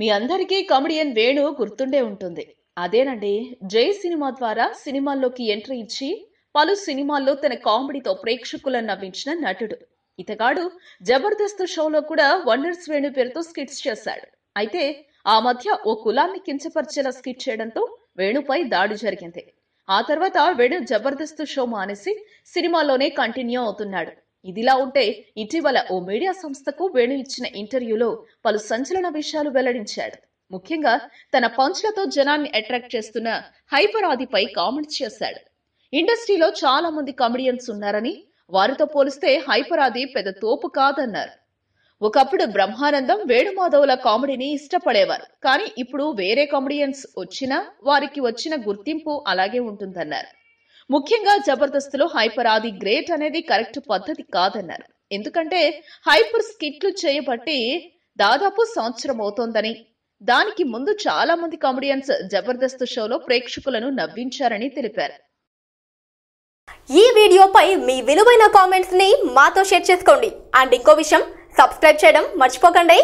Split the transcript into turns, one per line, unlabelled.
మీ అందరికీ కమెడియన్ వేణు గుర్తుండే ఉంటుంది. అదేనండి జై సినిమా ద్వారా సినిమాల్లోకి ఎంట్రీ ఇచ్చి పలు సినిమాల్లో తన కామెడీతో ప్రేక్షకులను నవ్వించిన నటుడు. ఇతగాడు జబర్దస్త్ షోలో కూడా వండర్స్ వేణు పేరుతో స్కిట్స్ చేశాడు. అయితే ఆ మధ్య ఓ కులాన్ని కించపరిచేలా స్కిట్ చేయడంతో వేణుపై దాడి జరిగింది. ఆ తర్వాత వేణు జబర్దస్త్ షో మానేసి సినిమాలోనే కంటిన్యూ అవుతున్నాడు. ఇదిలా ఉంటే ఇటీవల ఓ మీడియా సంస్థకు వేణు ఇచ్చిన ఇంటర్వ్యూలో పలు సంచలన విషయాలు వెల్లడించాడు. ముఖ్యంగా తన పంచ్లతో జనాన్ని అట్రాక్ట్ చేస్తున్న హైపర్ ఆదిపై కామెంట్స్ చేశాడు. ఇండస్ట్రీలో చాలా మంది కమెడియన్స్ ఉన్నారని వారితో పోలిస్తే హైపర్ ఆది పెద్ద తోపు కాదన్నారు. ఒకప్పుడు బ్రహ్మానందం వేణుమాధవుల కామెడీని ఇష్టపడేవారు. కానీ ఇప్పుడు వేరే కామెడియన్స్ వచ్చినా వారికి వచ్చిన గుర్తింపు అలాగే ఉంటుందన్నారు. ముఖ్యంగా జబర్దస్త్లో హైపర్ ఆది గ్రేట్ అనేది కరెక్ట్ పద్ధతి కాదన్నారు. ఎందుకంటే హైపర్ స్కిట్లు చేయబట్టి దాదాపు సంవత్సరం అవుతోందని. దానికి ముందు చాలా మంది కామెడియన్స్ జబర్దస్త్ షోలో ప్రేక్షకులను నవ్వించారని తెలిపారు.
ఈ వీడియోపై మీ విలువైన కామెంట్స్ని మాతో షేర్ చేసుకోండి. అండ్ ఇంకో విషయం సబ్స్క్రైబ్ చేయడం మర్చిపోకండి.